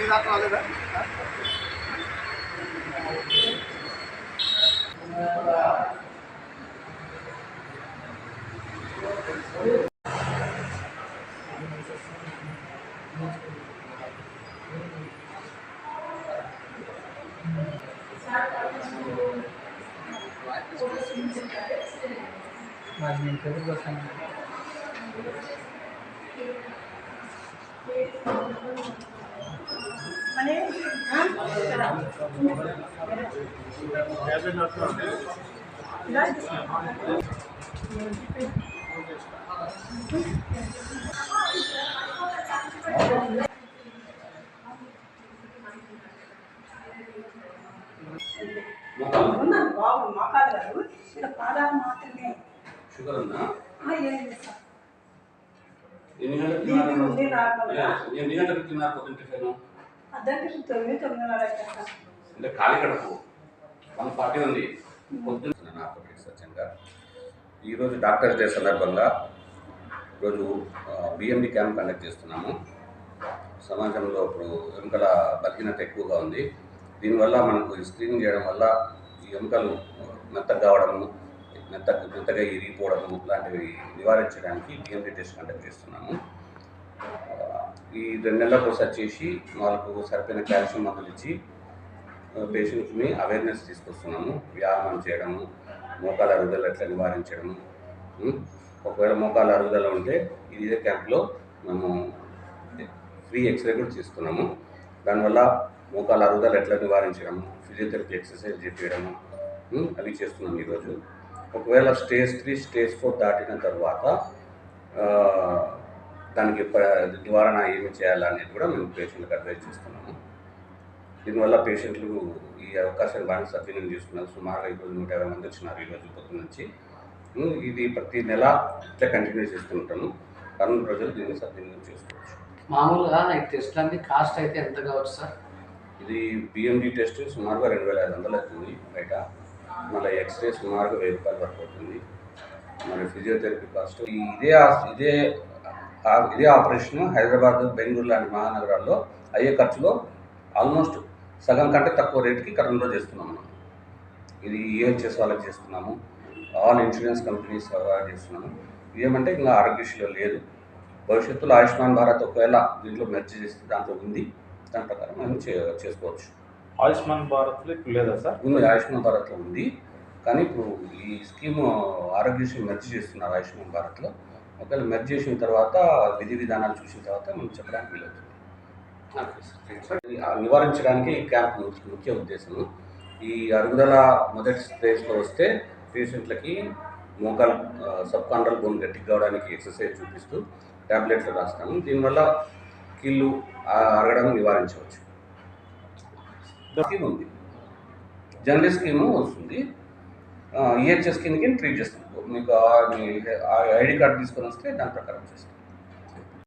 Kedar college है आज मैं इंटरव्यू का साइन బాబు మోకాలు గారు ఇక్కడ పాదాలు మాత్రమే. షుగర్ ఉందా ఎన్ని గంటలకు తిన్నారు? ఎన్ని గంటలకు తిన్నారు పొద్దున్న టిఫిన్ అంటే ఖాళీ వన్ ఫార్టీ ఉంది. పొద్దున్న గారు. ఈరోజు డాక్టర్స్ డే సందర్భంగా ఈరోజు బిఎండి క్యాంప్ కండక్ట్ చేస్తున్నాము. సమాజంలో ఇప్పుడు ఎముకల బలహీనత ఎక్కువగా ఉంది. దీనివల్ల మనకు స్క్రీనింగ్ చేయడం వల్ల ఈ ఎముకలు మెత్తగా కావడము మెత్త మెత్తగా ఇరిగిపోవడము ఇలాంటివి నివారించడానికి బిఎండి టెస్ట్ కండక్ట్ చేస్తున్నాము. ఈ రెండు నెలలకు ఒకసారి చేసి వాళ్ళకు సరిపోయిన కాల్షియం మందులు ఇచ్చి పేషెంట్స్ని అవేర్నెస్ తీసుకొస్తున్నాము. వ్యాయామం చేయడము మోకాల అరుగుదల ఎట్లా నివారించడము ఒకవేళ మోకాల అరుగుదల ఉంటే ఇదే క్యాంప్లో మేము ఫ్రీ ఎక్స్రే కూడా చేస్తున్నాము. దానివల్ల మోకాల అరుగుదల ఎట్లా నివారించడము ఫిజియోథెరపీ ఎక్సర్సైజ్ చేపించడము అవి చేస్తున్నాం ఈరోజు. ఒకవేళ స్టేజ్ త్రీ స్టేజ్ ఫోర్ దాటిన తర్వాత దానికి నివారణ ఏమి చేయాలనేది కూడా మేము పేషెంట్కి అడ్వైజ్ చేస్తున్నాము. దీనివల్ల పేషెంట్లు ఈ అవకాశాన్ని బాగా సద్వినియోగం చేసుకున్నారు. సుమారుగా ఈరోజు నూట యాభై మంది వచ్చినారు ఈరోజు పొద్దున్న నుంచి. ఇది ప్రతి నెల ఇట్లా కంటిన్యూ చేస్తుంటాము కరోనా ప్రజలు దీన్ని సద్వినియోగం చేసుకోవచ్చు. మామూలుగా ఈ టెస్ట్లన్నీ కాస్ట్ అయితే ఎంత కావచ్చు సార్? ఇది బిఎండి టెస్ట్ సుమారుగా రెండు వేల ఐదు వందలు అవుతుంది బయట. మళ్ళీ ఎక్స్రే సుమారుగా వెయ్యి రూపాయలు వరకు అవుతుంది. మరి ఫిజియోథెరపీ కాస్ట్. ఇదే ఇదే ఇదే ఆపరేషన్ హైదరాబాద్ బెంగళూరు లాంటి మహానగరాల్లో అయ్యే ఖర్చులో ఆల్మోస్ట్ సగం కంటే తక్కువ రేటుకి కరోనాలో చేస్తున్నాం మనం. ఇది ఈహెచ్ఎస్ వాళ్ళకి చేస్తున్నాము. ఆల్ ఇన్సూరెన్స్ కంపెనీస్ వాళ్ళకి చేస్తున్నాము. ఏమంటే ఇంకా ఆరోగ్యశ్రీలో లేదు. భవిష్యత్తులో ఆయుష్మాన్ భారత్ ఒకవేళ దీంట్లో మెర్జ్ చేస్తే దాంట్లో ఉంది. దాని ప్రకారం మనం చేసుకోవచ్చు. ఆయుష్మాన్ భారత్లో ఇప్పుడు లేదా సార్? ఉంది ఆయుష్మాన్ భారత్లో ఉంది. కానీ ఇప్పుడు ఈ స్కీమ్ ఆరోగ్యశ్రీ మెర్జ్ చేస్తున్నారు ఆయుష్మాన్ భారత్లో. ఒకవేళ మెర్జ్ చేసిన తర్వాత విధి విధానాలు చూసిన తర్వాత మనం చెప్పడానికి వీలవుతుంది. నివారించడానికి ఈ క్యాంప్ ముఖ్య- ఉద్దేశం. ఈ అరుగుదల మొదటి స్టేజ్లో వస్తే పేషెంట్లకి మోకాలు సబ్ కాండ్రల్ బోన్ గట్టిగా కావడానికి ఎక్సర్సైజ్ చూపిస్తూ ట్యాబ్లెట్లు రాస్తాము. దీనివల్ల కీళ్ళు అరగడం నివారించవచ్చు. స్కీమ్ ఉంది. జనరల్ స్కీమ్ వస్తుంది. ఈహెచ్ఎస్ కిందకి ట్రీట్ చేస్తాం మీకు ఆ- ఐడి కార్డు తీసుకొని వస్తే దాని ప్రకారం చేస్తాం